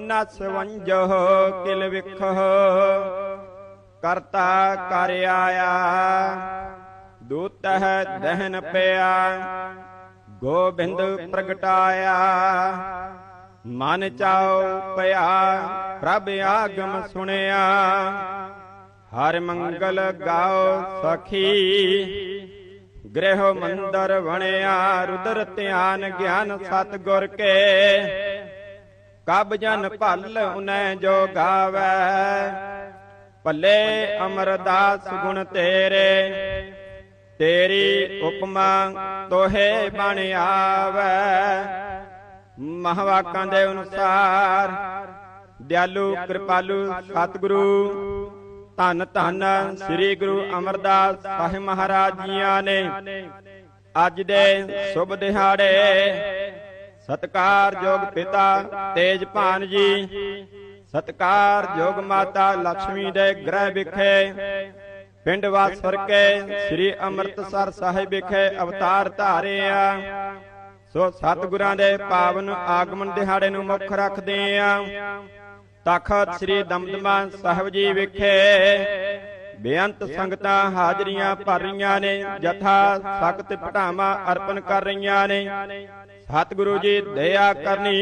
नसवंज किल विख करता कर आया दूत दहन पया गोबिंद प्रगटाया। मन चाओ पया, प्रभ आगम सुनया। हर मंगल गाओ सखी, गृह मंदिर बने रुद्र ध्यान ज्ञान सतगुर के ਕਬ ਜਨ ਭਲ ਉਨੈ ਜੋ ਗਾਵੈ। ਭੱਲੇ ਅਮਰਦਾਸ ਗੁਣ ਤੇਰੇ। ਤੇਰੀ ਉਪਮਾ ਤੋਹੇ ਬਣ ਆਵੈ। ਮਹਵਾਕਾਂ ਦੇ ਅਨੁਸਾਰ, ਦਿਆਲੂ, ਕਿਰਪਾਲੂ, ਸਤਿਗੁਰੂ, ਧੰਨ ਧੰਨ ਸ੍ਰੀ ਗੁਰੂ ਅਮਰਦਾਸ ਸਾਹਿਬ ਮਹਾਰਾਜ ਜੀਆਂ ਨੇ। ਅੱਜ ਦੇ ਸ਼ੁਭ ਦਿਹਾੜੇ ਸਤਕਾਰ ਪਿਤਾ ਤੇਜਭਾਨ ਜੀ। ਸਤਕਾਰ ਮਾਤਾ ਲక్ష్ਮੀ ਦੇ ਗ੍ਰਹਿ ਵਿਖੇ। ਪਿੰਡ ਵਾਸਰ ਕੇ ਸ੍ਰੀ ਅੰਮ੍ਰਿਤਸਰ ਸਾਹਿਬ ਵਿਖੇ ਅਵਤਾਰ ਧਾਰੇ ਆ। ਸੋ ਸਤਿਗੁਰਾਂ ਦੇ ਪਾਵਨ ਆਗਮਨ ਦਿਹਾੜੇ ਨੂੰ ਮੁੱਖ ਰੱਖਦੇ ਆ। ਤਖਤ ਸ੍ਰੀ ਦਮਦਮਾ ਸਾਹਿਬ ਜੀ ਵਿਖੇ। ਬੇਅੰਤ ਸੰਗਤਾਂ ਹਾਜ਼ਰੀਆਂ ਭਰ ਰਹੀਆਂ ਨੇ ਜਥਾ ਸਖਤ ਪਟਾਵਾ ਅਰਪਣ ਕਰ ਰਹੀਆਂ ਨੇ। ਸਤਿਗੁਰੂ ਜੀ, ਦਇਆ ਕਰਨੀ।